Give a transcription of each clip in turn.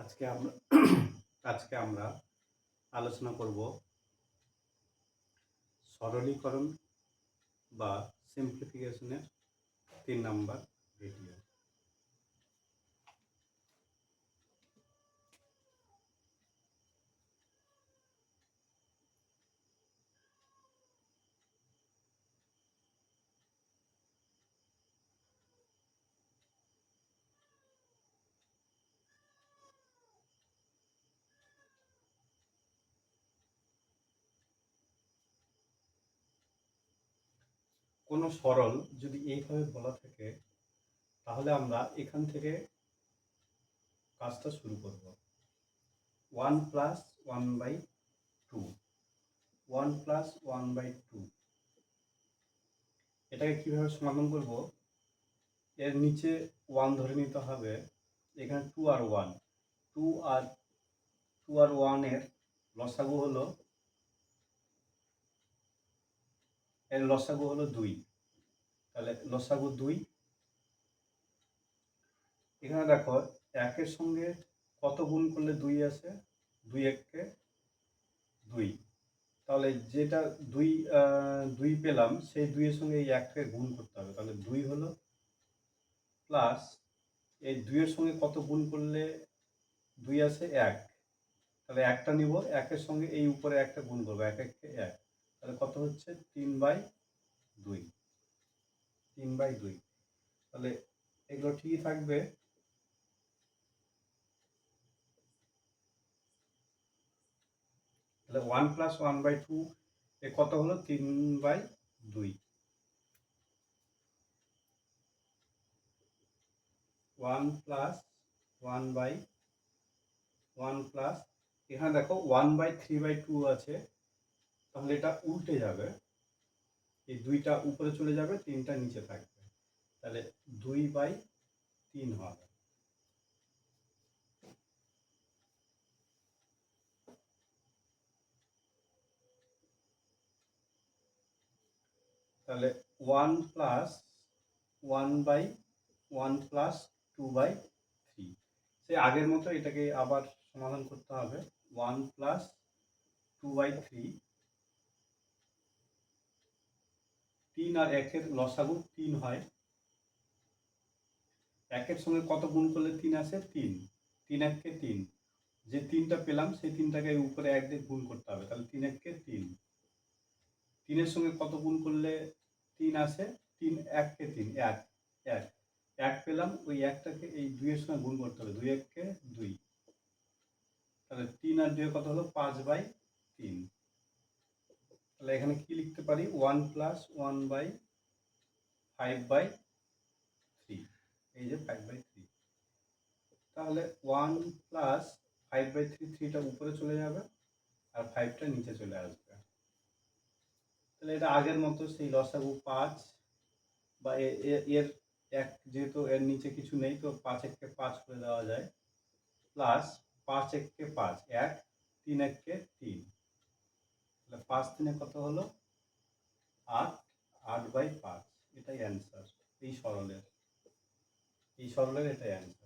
আজকে আমরা আজকে আমরা আলোচনা করব সরলীকরণ বা সিম্পলিফিকেশনের তিন নাম্বার ভিডিও কোনো সরল যদি এইভাবে বলা থাকে, তাহলে আমরা এখান থেকে কাজটা শুরু করব। One plus one by two. One plus one by two. এটাকে কীভাবে সমাধান করব? এর নিচে ওয়ান ধরে নিতে হবে। এখানে টু আর ওয়ান। টু আর টু আর ওয়ানের লসাগু হলো এর লসাগু হলো দুই। তাহলে লসাগু দুই। এখানে দেখো, একের সঙ্গে কত গুণ করলে দুই আসে? দুই এককে দুই। তাহলে যেটা দুই দুই পেলাম, সেই দুইয়ের সঙ্গে এই এককে গুণ করতে হবে। তাহলে দুই হলো প্লাস এই দুইয়ের সঙ্গে কত গুণ করলে দুই আসে? এক। তাহলে একটা নিব, একের সঙ্গে এই উপরে একটা গুণ করব, এক এককে এক। তাহলে কত হচ্ছে? তিন বাই দুই। তিন বাই দুই। তাহলে এগুলো ঠিকই থাকবে। তাহলে one plus one by two এ কত হলো? তিন বাই দুই। One plus one by one plus এখানে দেখো one by three by two আছে। তাহলে এটা উল্টে যাবে। এই দুইটা উপরে চলে যাবে, তিনটা নিচে থাকবে। তাহলে দুই বাই তিন হবে। তাহলে one plus one by one plus two by three. সেই আগের মতো এটাকে আবার সমাধান করতে হবে। One plus two by three তিন আর একের লসাগু তিন হয়। একের সঙ্গে কত গুণ করলে তিন আসে? তিন। তিন এককে তিন। যে তিনটা পেলাম, সেই তিনটাকে উপরে এক দিয়ে গুণ করতে হবে। তাহলে তিন এককে তিন। তিনের সঙ্গে কত গুণ করলে তিন আসে? তিন এককে তিন। এক। এক। এক পেলাম, ওই একটাকে এই দুইয়ের সঙ্গে গুণ করতে হবে। দুই এককে দুই। তাহলে তিন আর দুই কত হলো? পাঁচ বাই তিন। তাহলে এখানে কি লিখতে পারি? One plus one by five by three. এই যে ফাইভ বাই থ্রি। তাহলে one plus five by three, থ্রিটা উপরে চলে যাবে আর ফাইভটা নিচে চলে আসবে। তাহলে এটা আগের মতো সেই লসাগু পাঁচ বা এর এক যেহেতু এর নিচে কিছু নেই, তো পাঁচ এককে পাঁচ করে দেওয়া যায়। প্লাস পাঁচ এককে পাঁচ, এক, তিন এককে তিন। তাহলে পাঁচ দিনে কত হলো? আট আট বাই পাঁচ, এটাই অ্যান্সার এই সরলের এই সরলের এটাই অ্যান্সার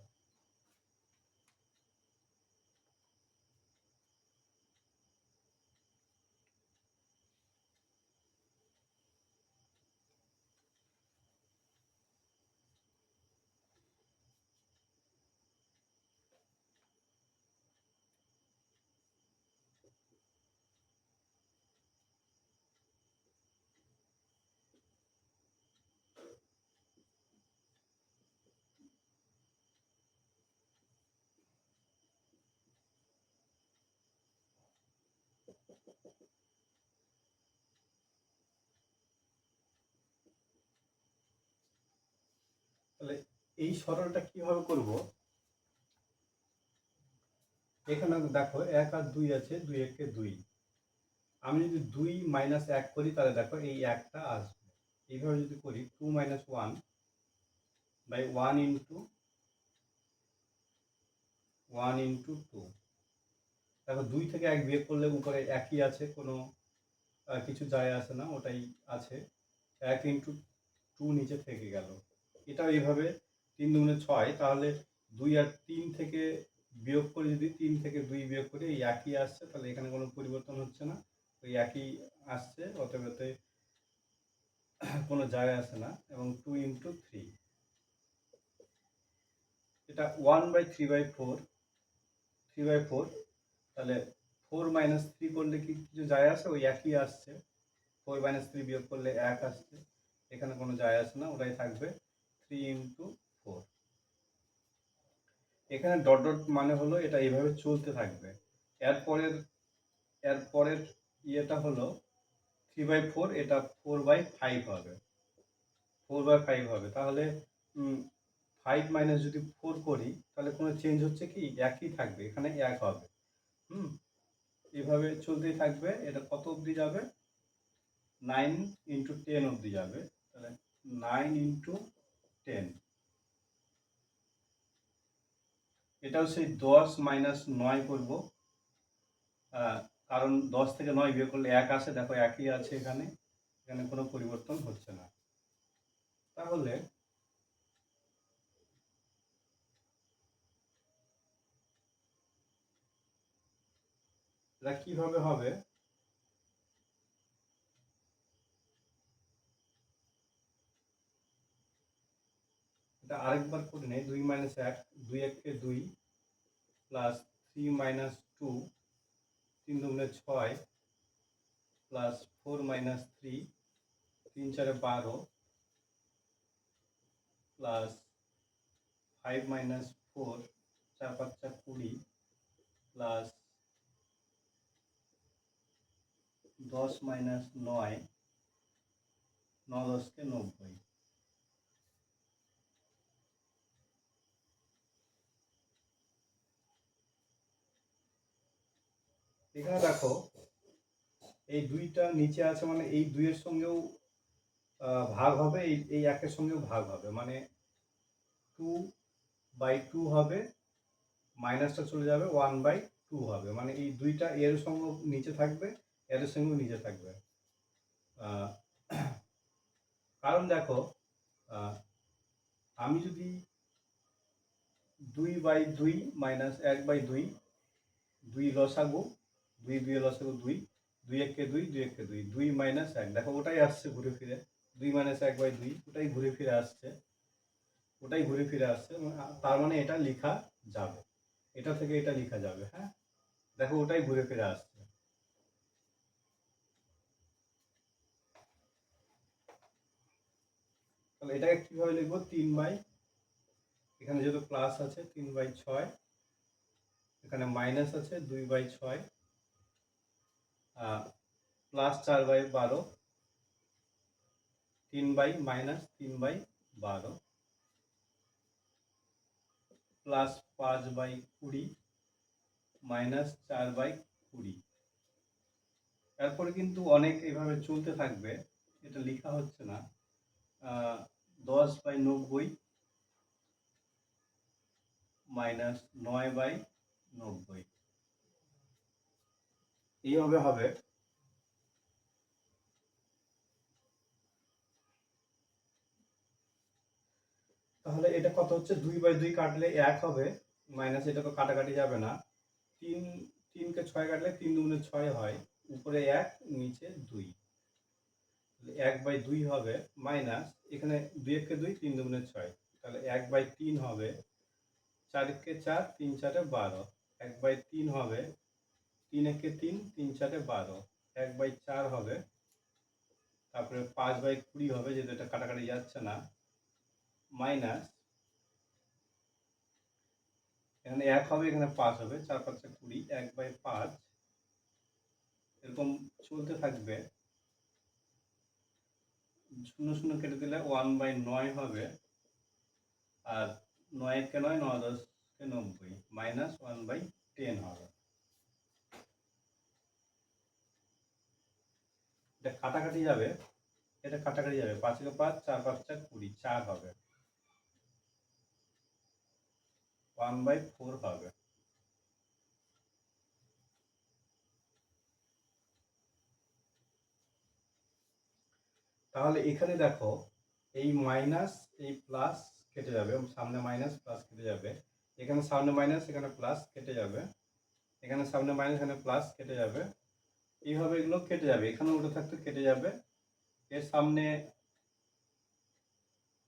তাহলে এই সরলটা কীভাবে করব? এখানে দেখো এক আর দুই আছে, দুই একে দুই। আমি যদি দুই মাইনাস এক করি, তাহলে দেখো এই একটা আসবে। এইভাবে যদি করি two minus one by one into one into two দেখো দুই থেকে এক বিয়োগ করলে উপরে একই আছে, কোনো কিছু যায় আসে না, ওটাই আছে। এক ইন্টু টু নিচে থেকে গেল। এটা এইভাবে তিন দুগুণে ছয়, তাহলে দুই আর তিন থেকে বিয়োগ করে যদি তিন থেকে দুই বিয়োগ করে এই একই আসছে, তাহলে এখানে কোনো পরিবর্তন হচ্ছে না। ওই একই আসছে অতএবতে কোনো যায় আসে না, এবং টু ইন্টু থ্রি এটা one by three by four three by four তাহলে ফোর মাইনাস থ্রি করলে কি কিছু যায় আসে? ওই একই আসছে। ফোর মাইনাস থ্রি বিয়োগ করলে এক আসছে। এখানে কোনো যায় আসে না, ওটাই থাকবে থ্রি ইন্টু ফোর এখানে ডট ডট মানে হলো এটা এইভাবে চলতে থাকবে। এরপরের এরপরের ইয়েটা হলো থ্রি বাই ফোর এটা ফোর বাই ফাইভ হবে। ফোর বাই ফাইভ হবে। তাহলে ফাইভ মাইনাস যদি ফোর করি, তাহলে কোনো চেঞ্জ হচ্ছে কি? একই থাকবে। এখানে এক হবে। হুম, এভাবে চলতেই থাকবে। এটা কত অবধি যাবে? নাইন ইন্টু টেন অবধি যাবে। তাহলে নাইন ইন্টু টেন এটাও সেই দশ মাইনাস নয় করব। কারণ দশ থেকে নয় বিয়ে করলে এক আসে। দেখো একই আছে এখানে। এখানে কোনো পরিবর্তন হচ্ছে না। তাহলে এটা কীভাবে হবে? এটা আরেকবার করে নেই, দুই মাইনাস এক, দুই এককে দুই প্লাস থ্রি মাইনাস টু তিন দুগুণে ছয় প্লাস ফোর মাইনাস থ্রি তিন চারে বারো প্লাস ফাইভ মাইনাস ফোর চার পাঁচ চার কুড়ি প্লাস দশ মাইনাস নয়, ন দশকে নব্বই। এখানে দেখো, এই দুইটা নিচে আছে মানে এই দুইয়ের সঙ্গেও ভাগ হবে, এই এই একের সঙ্গেও ভাগ হবে। মানে টু বাই টু হবে, মাইনাসটা চলে যাবে, ওয়ান বাই টু হবে। মানে এই দুইটা এর সঙ্গে নিচে থাকবে এর সঙ্গেও নিজে থাকবে। কারণ দেখো আমি যদি দুই বাই দুই মাইনাস এক বাই দুই দুই লসাগু, দুই দুই লসাগু দুই দুই এককে দুই দুই এককে দুই দুই মাইনাস এক। দেখো, ওটাই আসছে ঘুরে ফিরে। দুই মাইনাস এক বাই দুই, ওটাই ঘুরে ফিরে আসছে। ওটাই ঘুরে ফিরে আসছে তার মানে এটা লেখা যাবে। এটা থেকে এটা লেখা যাবে হ্যাঁ? দেখো, ওটাই ঘুরে ফিরে আসছে। তাহলে এটাকে কীভাবে লিখব? তিন বাই, এখানে যেহেতু প্লাস আছে, তিন বাই ছয়, এখানে মাইনাস আছে, দুই বাই ছয় প্লাস চার বাই বারো, তিন বাই মাইনাস তিন বাই বারো প্লাস পাঁচ বাই কুড়ি মাইনাস চার বাই কুড়ি। তারপরে কিন্তু অনেক এইভাবে চলতে থাকবে, এটা লেখা হচ্ছে না। দশ বাই নব্বই মাইনাস নয় বাই নব্বই। এইভাবে হবে। তাহলে এটা কত হচ্ছে? দুই বাই দুই কাটলে এক হবে। মাইনাস এটা তো কাটাকাটি যাবে না। তিন, তিনকে ছয় কাটলে তিন দুগুণে ছয় হয়। উপরে এক, নিচে দুই। এক বাই দুই হবে মাইনাস এখানে দুই এককে দুই তিন দুগুণে ছয়। তাহলে এক বাই তিন হবে চার একে চার, তিন চারে বারো। এক বাই তিন হবে তিন একে তিন তিন চারে বারো। এক বাই চার হবে তারপরে পাঁচ বাই কুড়ি হবে, যেহেতু এটা কাটাকাটি যাচ্ছে না, মাইনাস এখানে এক হবে, এখানে পাঁচ হবে, চার পাঁচটা কুড়ি, এক বাই পাঁচ। এরকম চলতে থাকবে। শূন্য শূন্য কেটে দিলে ওয়ান বাই নয় হবে। আর নয় কে নয় নয় দশকে নব্বই। মাইনাস ওয়ান বাই টেন হবে। এটা কাটাকাটি যাবে। এটা কাটাকাটি যাবে। পাঁচ কে পাঁচ, চার কুড়ি, চার হবে। ওয়ান বাই ফোর হবে। তাহলে এখানে দেখো, এই মাইনাস এই প্লাস কেটে যাবে সামনে মাইনাস প্লাস কেটে যাবে। এখানে সামনে মাইনাস এখানে প্লাস কেটে যাবে। এখানে সামনে মাইনাস এখানে প্লাস কেটে যাবে। এইভাবে এগুলো কেটে যাবে। এখানে উঠে থাকতে কেটে যাবে। এর সামনে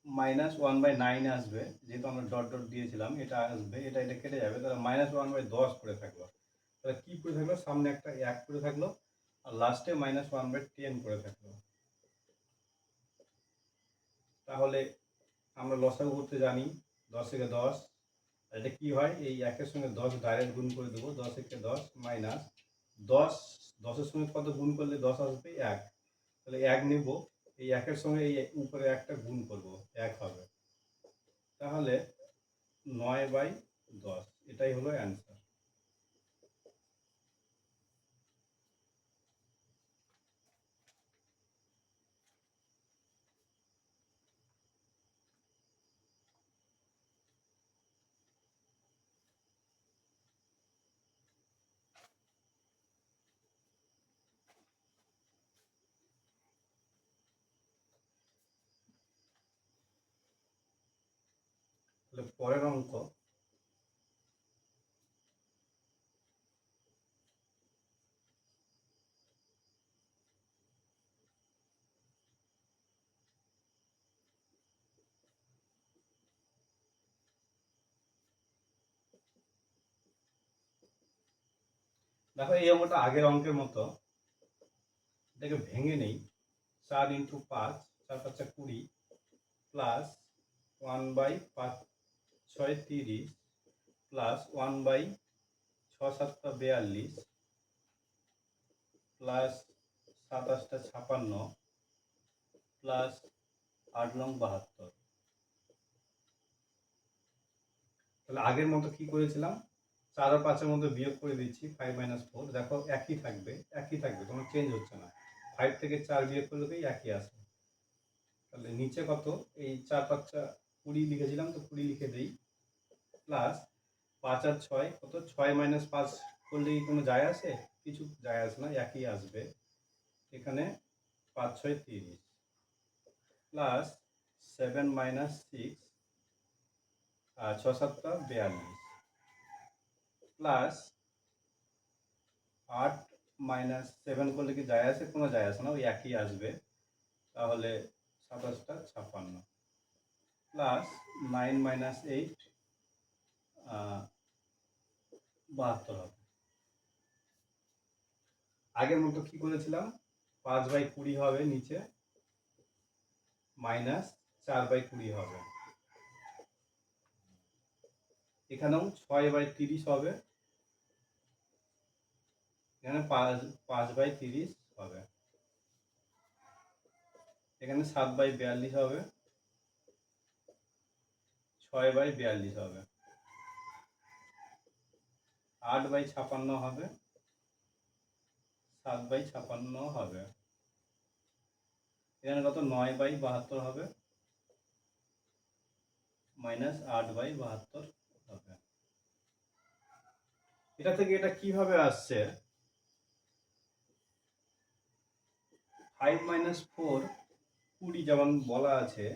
মাইনাস ওয়ান বাই নাইন আসবে, যেহেতু আমরা ডট ডট দিয়েছিলাম, এটা আসবে, এটা এটা কেটে যাবে। তাহলে মাইনাস ওয়ান বাই দশ পড়ে থাকল। তাহলে কি পড়ে থাকল? সামনে একটা এক পড়ে থাকল, আর লাস্টে মাইনাস ওয়ান বাই টেন পড়ে থাকল। তাহলে আমরা লসাগু করতে জানি দশ থেকে দশ। এটা কি হয়? এই একের সঙ্গে দশ ডাইরেক্ট গুণ করে দেবো, দশ একে দশ মাইনাস দশ। দশের সঙ্গে কত গুণ করলে দশ আসবে? এক। তাহলে এক নেব। এই একের সঙ্গে এই উপরে একটা গুণ করব, এক হবে। তাহলে নয় বাই দশ, এটাই হলো অ্যান্সার তাহলে পরের অঙ্ক। দেখো, এই অঙ্কটা আগের অঙ্কের মতো। এটাকে ভেঙে নেই। চার ইন্টু পাঁচ, চার পাঁচটা কুড়ি, প্লাস ওয়ান বাই পাঁচ ছয় তিরিশ প্লাস ওয়ান বাই ছ সাতটা বেয়াল্লিশ প্লাস সাতাশটা ছাপান্ন প্লাস আট নং বাহাত্তর। তাহলে আগের মতো কি করেছিলাম? চার আর পাঁচের মধ্যে বিয়োগ করে দিচ্ছি ফাইভ মাইনাস ফোর দেখো, একই থাকবে একই থাকবে, কোনো চেঞ্জ হচ্ছে না। ফাইভ থেকে চার বিয়োগ করলে তো একই আসবে। তাহলে নিচে কত? এই চার পাঁচটা কুড়ি লিখেছিলাম, তো কুড়ি লিখে দিই। প্লাস পাঁচ আর ছয়, কত? ছয় মাইনাস পাঁচ করলে কি কোনো যায় আসে? কিছু যায় আসে না, একই আসবে। এখানে পাঁচ, ছয় তিরিশ প্লাস সেভেন মাইনাস সিক্স আর ছ, সাতটা, বিয়াল্লিশ। প্লাস আট মাইনাস সেভেন করলে কি যায় আসে? কোনো যায় আসে না, ওই একই আসবে। তাহলে সাতাশটা ছাপ্পান্ন। প্লাস নাইন মাইনাস এইট বাহাত্তর হবে। আগের মতো কি করেছিলাম? পাঁচ বাই কুড়ি হবে নিচে, মাইনাস চার বাই কুড়ি হবে। এখানেও ছয় বাই তিরিশ হবে। এখানে পাঁচ পাঁচ বাই তিরিশ হবে। এখানে সাত বাই বিয়াল্লিশ হবে। ছয় বাই বিয়াল্লিশ হবে। আট বাই ছাপান্ন হবে। সাত বাই ছাপান্ন হবে। এখানে কত? নয় বাই বাহাত্তর হবে। মাইনাস আট বাই বাহাত্তর হবে। এটা থেকে এটা কীভাবে আসছে? ফাইভ মাইনাস ফোর কুড়ি যেমন বলা আছে।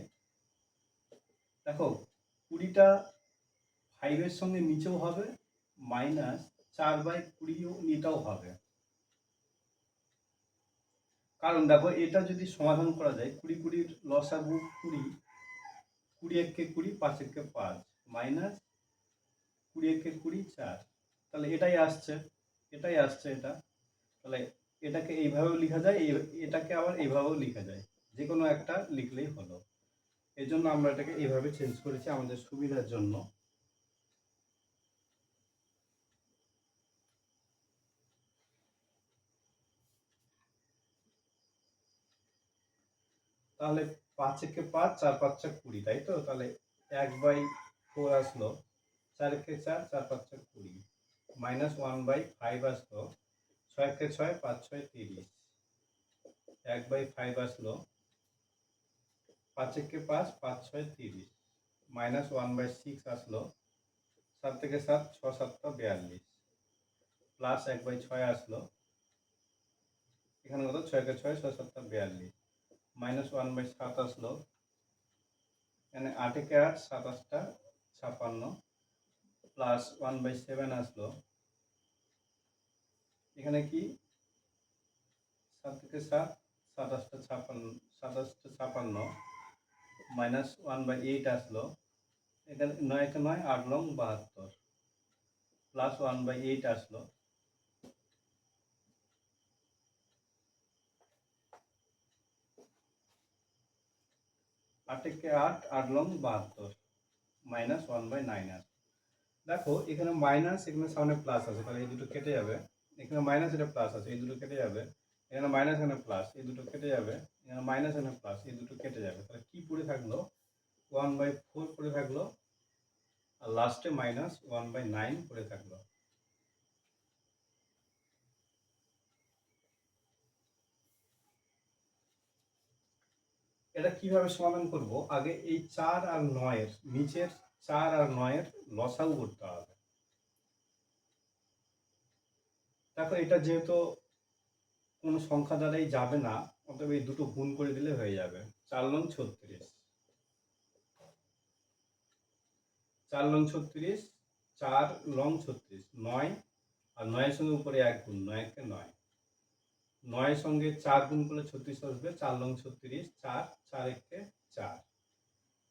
দেখো, কুড়িটা ফাইভের সঙ্গে নিচেও হবে। মাইনাস চার বাই কুড়িও এটাও হবে। কারণ দেখো, এটা যদি সমাধান করা যায়, কুড়ি কুড়ির লসাগু কুড়ি কুড়ি একে কুড়ি, পাঁচ একে পাঁচ, মাইনাস কুড়ি একে কুড়ি, চার। তাহলে এটাই আসছে এটাই আসছে এটা। তাহলে এটাকে এইভাবেও লেখা যায় এটাকে আবার এইভাবেও লেখা যায়। যে কোনো একটা লিখলেই হলো। এই জন্য আমরা এটাকে এইভাবে চেঞ্জ করেছি আমাদের সুবিধার জন্য। তাহলে পাঁচ একে পাঁচ, চার পাঁচ পাঁচটা কুড়ি, তাই তো? তাহলে এক বাই ফোর আসলো, চার একে চার চার পাঁচ পাঁচটা কুড়ি মাইনাস ওয়ান বাই ফাইভ আসলো, ছয় একে ছয়, পাঁচ ছয় তিরিশ, এক বাই ফাইভ আসলো, পাঁচ একে পাঁচ পাঁচ ছয় তিরিশ মাইনাস ওয়ান বাই সিক্স আসলো, সাত থেকে সাত, ছ সাতটা বিয়াল্লিশ প্লাস এক বাই ছয় আসলো, এখানে কত? ছয় কে ছয় ছয় সাতটা বিয়াল্লিশ মাইনাস ওয়ান বাই সাত আসলো। এখানে আট একে আট সাতাশটা ছাপান্ন প্লাস ওয়ান বাই সেভেন আসলো। এখানে কি? সাত থেকে সাত সাতাশটা ছাপান্ন সাতাশটা ছাপান্ন মাইনাস ওয়ান বাই এইট আসলো। এখানে নয় নয়, আট লং বাহাত্তর, প্লাস ওয়ান বাই এইট আসলো। আট একে আট আট লং বাহাত্তর মাইনাস ওয়ান বাই নাইন আসলো দেখো, এখানে মাইনাস এখানে সামনে প্লাস আছে, তাহলে এই দুটো কেটে যাবে। এখানে মাইনাস এটা প্লাস আছে, এই দুটো কেটে যাবে। এখানে মাইনাস এখানে প্লাস এই দুটো কেটে যাবে। এখানে মাইনাস এখানে প্লাস এই দুটো কেটে যাবে। তাহলে কি পড়ে থাকল? ওয়ান বাই ফোর পড়ে থাকল। আর লাস্টে মাইনাস ওয়ান বাই নাইন পড়ে থাকল। এটা কীভাবে সমাধান করব? আগে এই চার আর নয়ের, নিচের চার আর নয়ের লসাগু করতে হবে। দেখো, এটা যেহেতু কোনো সংখ্যা দ্বারাই যাবে না, অতএব এই দুটো গুণ করে দিলে হয়ে যাবে। চার লং ছত্রিশ। চার লং ছত্রিশ, চার লং ছত্রিশ, নয়, আর নয়ের সঙ্গে উপরে এক গুণ, নয় একে নয়। নয়ের সঙ্গে চার গুণ করলে ছত্রিশ আসবে, চার লং ছত্রিশ, চার চার একে চার।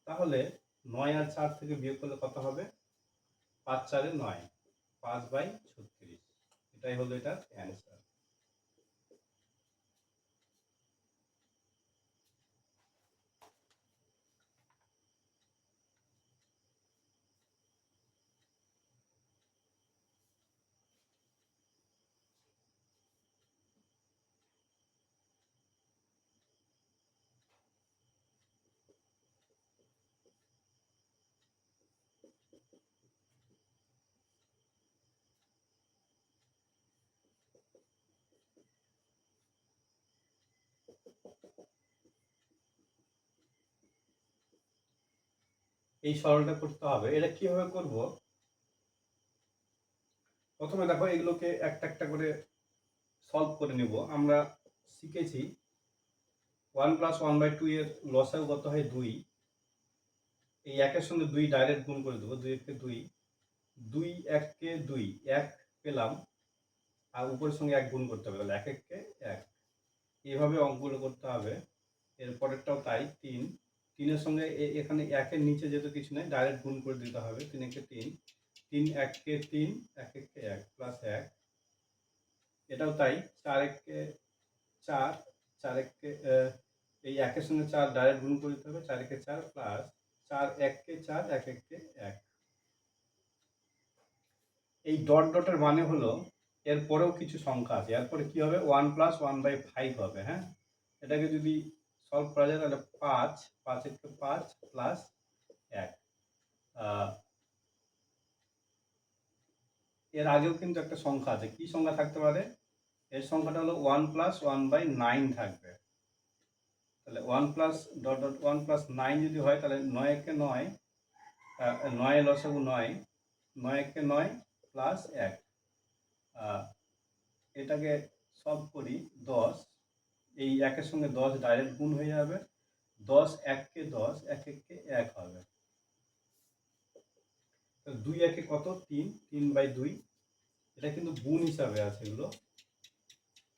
তাহলে নয় আর চার থেকে বিয়োগ করলে কত হবে? পাঁচ চারে নয়, পাঁচ বাই ছত্রিশ। এটাই হলো এটার অ্যান্সার এই সরলটা করতে হবে। এটা কীভাবে করব? প্রথমে দেখো এগুলোকে একটা একটা করে সলভ করে নিব। আমরা শিখেছি one plus one by two এর লসাগু কত হয় দুই। এই একের সঙ্গে দুই ডাইরেক্ট গুণ করে দেবো, দুই এককে দুই। দুই এককে দুই, এক পেলাম। আর উপরের সঙ্গে এক গুণ করতে হবে, তাহলে এক এককে এক। এইভাবে অঙ্কগুলো করতে হবে। এরপরেরটাও তাই, তিন। তিনের সঙ্গে এখানে একের নিচে যেহেতু কিছু নেই ডাইরেক্ট গুণ করে দিতে হবে তিন একে তিন। তিন এককে তিন, এক এককে এক প্লাস এক। এটাও তাই, চার এককে চার চার এককে এই একের সঙ্গে চার ডাইরেক্ট গুণ করে দিতে হবে, চার একে চার প্লাস চার এককে চার, এক এককে এক। এই ডট ডটের মানে হলো এরপরেও কিছু সংখ্যা আছে। এরপরে কি হবে? One plus one by five হবে হ্যাঁ? এটাকে যদি সলভ করা যায় তাহলে পাঁচ পাঁচ এককে পাঁচ প্লাস এক। এর আগেও কিন্তু একটা সংখ্যা আছে। কি সংখ্যা থাকতে পারে? এর সংখ্যাটা হলো one plus one by nine থাকবে। তাহলে one plus dot dot one plus nine যদি হয়, তাহলে নয় একে নয় নয় লসাগু নয় নয় একে নয় প্লাস এক। এটাকে সলভ করি দশ, এই একের সঙ্গে দশ ডাইরেক্ট গুণ হয়ে যাবে। দশ এককে দশ, এক এককে এক হবে। দুই একে কত? তিন তিন বাই দুই। এটা কিন্তু গুণ হিসাবে আছে এগুলো।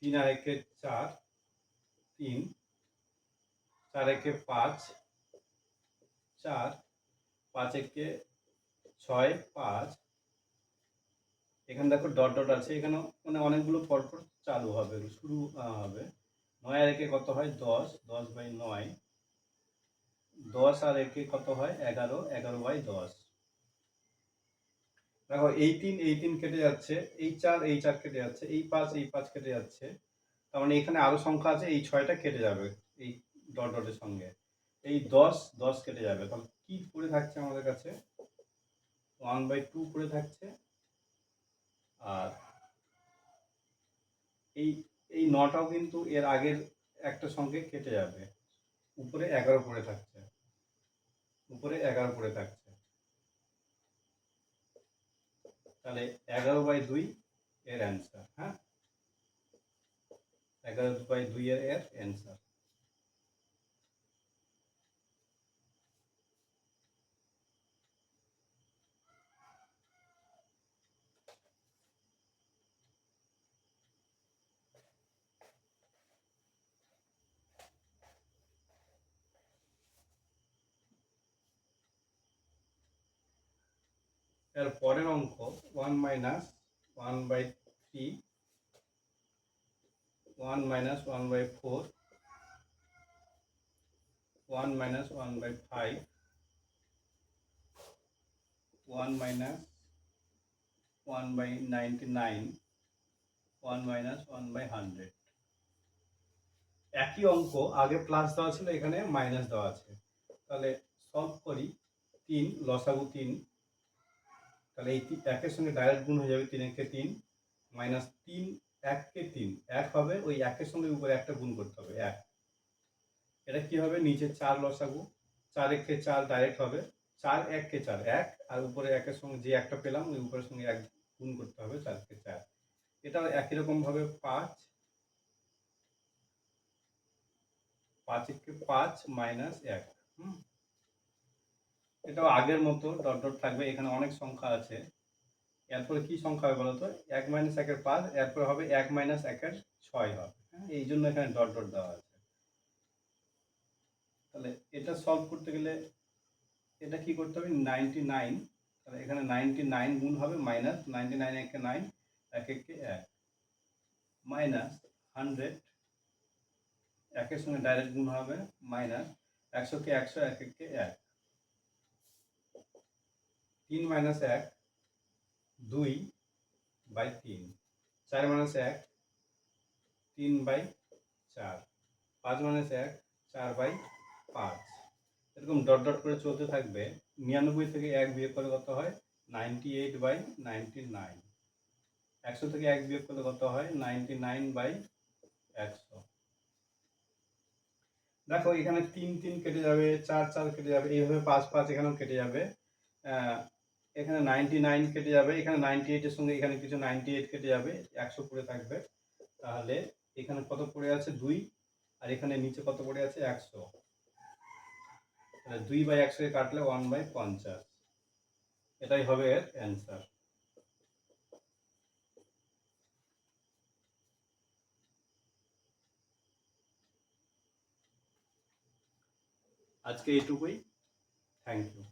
তিন আর একে চার, তিন। চার একে পাঁচ, চার। পাঁচ একে ছয়, পাঁচ। এখানে দেখো ডট ডট আছে এখানে মানে অনেকগুলো পরপর চালু হবে, শুরু হবে। নয় আর একে কত হয়? দশ দশ বাই নয়। দশ আর একে কত হয়? এগারো এগারো বাই দশ। দেখো, এই তিন এই তিন কেটে যাচ্ছে, এই চার এই চার কেটে যাচ্ছে, এই পাঁচ এই পাঁচ কেটে যাচ্ছে। তার মানে এখানে আরও সংখ্যা আছে, এই ছয়টা কেটে যাবে এই ডট ডটের সঙ্গে। এই দশ দশ কেটে যাবে। তাহলে কি পড়ে থাকছে আমাদের কাছে? ওয়ান বাই টু পড়ে থাকছে। আর এই এই নটাও কিন্তু এর আগের একটা সঙ্গে কেটে যাবে। উপরে এগারো পড়ে থাকছে। উপরে এগারো পড়ে থাকছে। তাহলে এগারো বাই দুই এর অ্যান্সার হ্যাঁ? এগারো বাই দুই এর অ্যান্সার এর পরের অঙ্ক one minus one by three one minus one by four one minus one by five one minus one by ninety nine one minus one by hundred একই অঙ্ক, আগে প্লাস দেওয়া ছিল, এখানে মাইনাস দেওয়া আছে। তাহলে সলভ করি, তিন, লসাগু তিন তাহলে এই একের সঙ্গে ডাইরেক্ট গুণ হয়ে যাবে তিন একে তিন মাইনাস তিন এককে তিন। এক হবে ওই একের সঙ্গে উপরে একটা গুণ করতে হবে, এক। এটা কি হবে? নিচে চার লসাগু। চার একে চার ডাইরেক্ট হবে। চার এককে চার, এক। আর উপরে একের সঙ্গে যে একটা পেলাম, ওই উপরের সঙ্গে এক গুণ করতে হবে চারকে চার। এটা একই রকম ভাবে পাঁচ। পাঁচ একে পাঁচ মাইনাস এক, হুম? এটাও আগের মতো, ডট ডট থাকবে, এখানে অনেক সংখ্যা আছে। এরপরে কি সংখ্যা হবে বলতো? এক মাইনাস একের পাঁচ, এরপরে হবে এক মাইনাস একের ছয় হবে। হ্যাঁ এই জন্য এখানে ডট ডট দেওয়া আছে। তাহলে এটা সলভ করতে গেলে এটা কি করতে হবে? নাইনটি নাইন তাহলে এখানে নাইনটি নাইন গুণ হবে মাইনাস নাইনটি নাইন একে নাইন এক একে এক। মাইনাস হান্ড্রেড একের সঙ্গে ডাইরেক্ট গুণ হবে মাইনাস একশোকে একশো, এক একে এক। তিন মাইনাস এক, দুই বাই তিন। চার মাইনাস এক, তিন বাই চার। পাঁচ মাইনাস এক, চার বাই পাঁচ। এরকম ডট ডট করে চলতে থাকবে। নিরানব্বই থেকে এক বিয়োগ করে কত হয়? Ninety eight by ninety nine একশো থেকে এক বিয়োগ করলে কত হয়? নাইনটি নাইন বাই একশো। দেখো, এখানে তিন তিন কেটে যাবে, চার চার কেটে যাবে, এইভাবে পাঁচ পাঁচ এখানেও কেটে যাবে। এখানে নাইনটি নাইন কেটে যাবে, এখানে নাইনটি এইটের সঙ্গে এখানে কিছু নাইনটি এইট কেটে যাবে, একশো পড়ে থাকবে। তাহলে এখানে কত পড়ে আছে? দুই, আর এখানে নিচে কত পড়ে আছে? একশো। দুই বাই একশোকে কাটলে ওয়ান বাই পঞ্চাশ। এটাই হবে এর অ্যান্সার আজকে এইটুকুই। Thank you